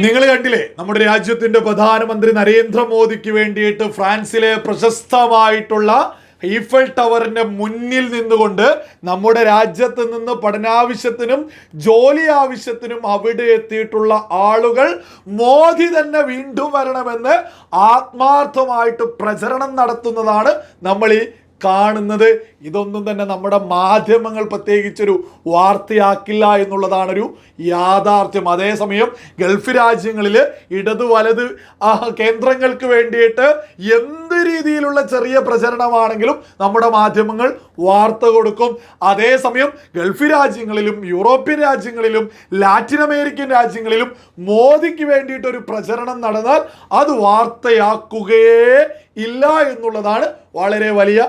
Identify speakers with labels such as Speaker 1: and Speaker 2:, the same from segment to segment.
Speaker 1: നിങ്ങൾ കണ്ടില്ലേ നമ്മുടെ രാജ്യത്തിന്റെ പ്രധാനമന്ത്രി നരേന്ദ്രമോദിക്ക് വേണ്ടിയിട്ട് ഫ്രാൻസിലെ പ്രശസ്തമായിട്ടുള്ള ഈഫൽ ടവറിന്റെ മുന്നിൽ നിന്നുകൊണ്ട് നമ്മുടെ രാജ്യത്ത് നിന്ന് പഠനാവശ്യത്തിനും ജോലി ആവശ്യത്തിനും അവിടെ എത്തിയിട്ടുള്ള ആളുകൾ മോദി തന്നെ വീണ്ടും വരണമെന്ന് ആത്മാർത്ഥമായിട്ട് പ്രചരണം നടത്തുന്നതാണ് നമ്മൾ ഈ കാണുന്നത് ഇതൊന്നും തന്നെ നമ്മുടെ മാധ്യമങ്ങൾ പ്രത്യേകിച്ചൊരു വാർത്തയാക്കില്ല എന്നുള്ളതാണൊരു യാഥാർത്ഥ്യം. അതേസമയം ഗൾഫ് രാജ്യങ്ങളിൽ ഇടതു വലത് കേന്ദ്രങ്ങൾക്ക് വേണ്ടിയിട്ട് എന്ത് രീതിയിലുള്ള ചെറിയ പ്രചരണമാണെങ്കിലും നമ്മുടെ മാധ്യമങ്ങൾ വാർത്ത കൊടുക്കും. അതേസമയം ഗൾഫ് രാജ്യങ്ങളിലും യൂറോപ്യൻ രാജ്യങ്ങളിലും ലാറ്റിൻ അമേരിക്കൻ രാജ്യങ്ങളിലും മോദിക്ക് വേണ്ടിയിട്ട് ഒരു പ്രചരണം നടന്നാൽ അത് വാർത്തയാക്കുകയേ ഇല്ല എന്നുള്ളതാണ് വളരെ വലിയ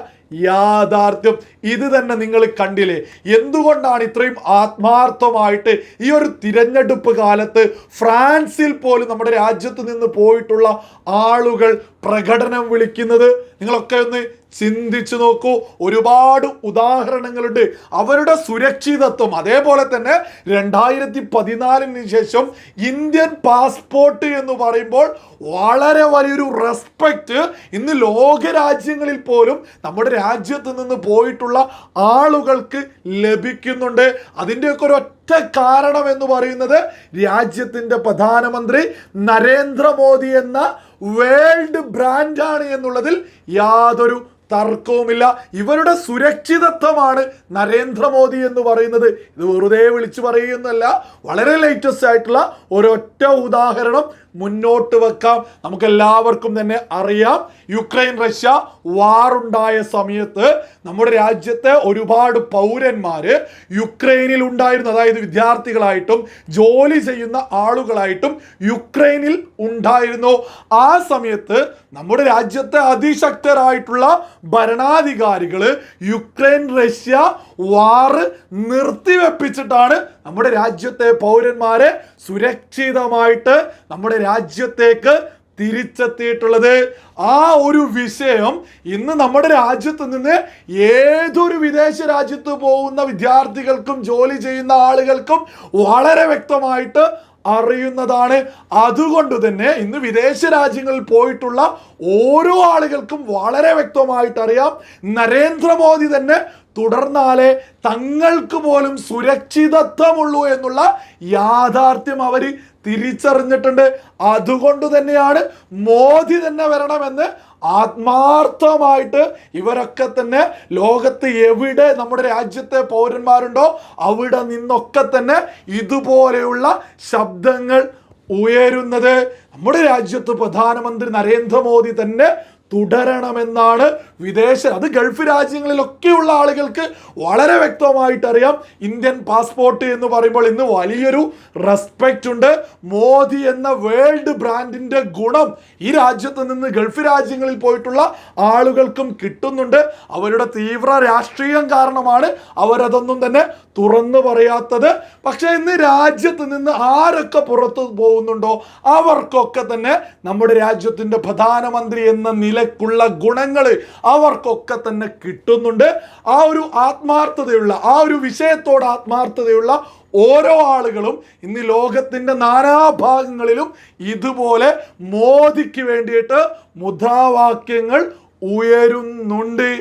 Speaker 1: യാഥാർത്ഥ്യം. ഇത് തന്നെ നിങ്ങൾ കണ്ടില്ലേ? എന്തുകൊണ്ടാണ് ഇത്രയും ആത്മാർത്ഥമായിട്ട് ഈ ഒരു തിരഞ്ഞെടുപ്പ് കാലത്ത് ഫ്രാൻസിൽ പോലും നമ്മുടെ രാജ്യത്ത് നിന്ന് പോയിട്ടുള്ള ആളുകൾ പ്രകടനം വിളിക്കുന്നത്? നിങ്ങളൊക്കെ ഒന്ന് ചിന്തിച്ചു നോക്കൂ. ഒരുപാട് ഉദാഹരണങ്ങളുണ്ട്. അവരുടെ സുരക്ഷിതത്വം. അതേപോലെ തന്നെ രണ്ടായിരത്തി പതിനാലിന് ശേഷം ഇന്ത്യൻ പാസ്പോർട്ട് എന്ന് പറയുമ്പോൾ വളരെ വലിയൊരു റെസ്പെക്റ്റ് ഇന്ന് ലോക രാജ്യങ്ങളിൽ പോലും നമ്മുടെ രാജ്യത്ത് നിന്ന് പോയിട്ടുള്ള ആളുകൾക്ക് ലഭിക്കുന്നുണ്ട്. അതിന്റെയൊക്കെ ഒരു ഒറ്റ കാരണം എന്ന് പറയുന്നത് രാജ്യത്തിന്റെ പ്രധാനമന്ത്രി നരേന്ദ്രമോദി എന്ന വേൾഡ് ബ്രാൻഡാണ് എന്നുള്ളതിൽ യാതൊരു തർക്കവുമില്ല. ഇവരുടെ സുരക്ഷിതത്വമാണ് നരേന്ദ്രമോദി എന്ന് പറയുന്നത്. ഇത് വെറുതെ വിളിച്ചു പറയുന്നല്ല വളരെ ലേറ്റസ്റ്റ് ആയിട്ടുള്ള ഒരൊറ്റ ഉദാഹരണം മുന്നോട്ട് വെക്കാം. നമുക്ക് എല്ലാവർക്കും തന്നെ അറിയാം യുക്രൈൻ റഷ്യ വാറുണ്ടായ സമയത്ത് നമ്മുടെ രാജ്യത്തെ ഒരുപാട് പൗരന്മാര് യുക്രൈനിൽ ഉണ്ടായിരുന്നു. അതായത് വിദ്യാർത്ഥികളായിട്ടും ജോലി ചെയ്യുന്ന ആളുകളായിട്ടും യുക്രൈനിൽ ഉണ്ടായിരുന്നു. ആ സമയത്ത് നമ്മുടെ രാജ്യത്തെ അതിശക്തരായിട്ടുള്ള ഭരണാധികാരികൾ യുക്രൈൻ റഷ്യ വാറ് നിർത്തിവെപ്പിച്ചിട്ടാണ് നമ്മുടെ രാജ്യത്തെ പൗരന്മാരെ സുരക്ഷിതമായിട്ട് നമ്മുടെ രാജ്യത്തേക്ക് തിരിച്ചെത്തിയിട്ടുള്ളത്. ആ ഒരു വിഷയം ഇന്ന് നമ്മുടെ രാജ്യത്ത് നിന്ന് ഏതൊരു വിദേശ രാജ്യത്ത് പോകുന്ന വിദ്യാർത്ഥികൾക്കും ജോലി ചെയ്യുന്ന ആളുകൾക്കും വളരെ വ്യക്തമായിട്ട് അറിയുന്നതാണ്. അതുകൊണ്ട് തന്നെ ഇന്ന് വിദേശ രാജ്യങ്ങളിൽ പോയിട്ടുള്ള ഓരോ ആളുകൾക്കും വളരെ വ്യക്തമായിട്ട് അറിയാം. നരേന്ദ്രമോദി തന്നെ തുടർന്നാലേ തങ്ങൾക്ക് പോലും സുരക്ഷിതത്വമുള്ളൂ എന്നുള്ള യാഥാർത്ഥ്യം അവർ തിരിച്ചറിഞ്ഞിട്ടുണ്ട്. അതുകൊണ്ട് തന്നെയാണ് മോദി തന്നെ വരണമെന്ന് ആത്മാർത്ഥമായിട്ട് ഇവരൊക്കെ തന്നെ ലോകത്ത് എവിടെ നമ്മുടെ രാജ്യത്തെ പൗരന്മാരുണ്ടോ അവിടെ നിന്നൊക്കെ തന്നെ ഇതുപോലെയുള്ള ശബ്ദങ്ങൾ ഉയരുന്നത്. നമ്മുടെ രാജ്യത്ത് പ്രധാനമന്ത്രി നരേന്ദ്രമോദി തന്നെ തുടരണമെന്നാണ് വിദേശ അത് ഗൾഫ് രാജ്യങ്ങളിലൊക്കെയുള്ള ആളുകൾക്ക് വളരെ വ്യക്തമായിട്ട് അറിയാം ഇന്ത്യൻ പാസ്പോർട്ട് എന്ന് പറയുമ്പോൾ ഇന്ന് വലിയൊരു റെസ്പെക്റ്റ് ഉണ്ട്. മോദി എന്ന വേൾഡ് ബ്രാൻഡിന്റെ ഗുണം ഈ രാജ്യത്ത് നിന്ന് ഗൾഫ് രാജ്യങ്ങളിൽ പോയിട്ടുള്ള ആളുകൾക്കും കിട്ടുന്നുണ്ട്. അവരുടെ തീവ്ര രാഷ്ട്രീയം കാരണമാണ് അവരതൊന്നും തന്നെ തുറന്നു പറയാത്തത്. പക്ഷേ ഇന്ന് രാജ്യത്ത് നിന്ന് ആരൊക്കെ പുറത്തു പോകുന്നുണ്ടോ അവർക്കൊക്കെ തന്നെ നമ്മുടെ രാജ്യത്തിന്റെ പ്രധാനമന്ത്രി എന്ന നിലക്കുള്ള ഗുണങ്ങൾ അവർക്കൊക്കെ തന്നെ കിട്ടുന്നുണ്ട്. ആ ഒരു ആത്മാർത്ഥതയുള്ള ആ ഒരു വിഷയത്തോട് ആത്മാർത്ഥതയുള്ള ഓരോ ആളുകളും ഇന്ന് ലോകത്തിന്റെ നാനാഭാഗങ്ങളിലും ഇതുപോലെ മോദിക്ക് വേണ്ടിയിട്ട് മുദ്രാവാക്യങ്ങൾ ഉയരുന്നുണ്ട്.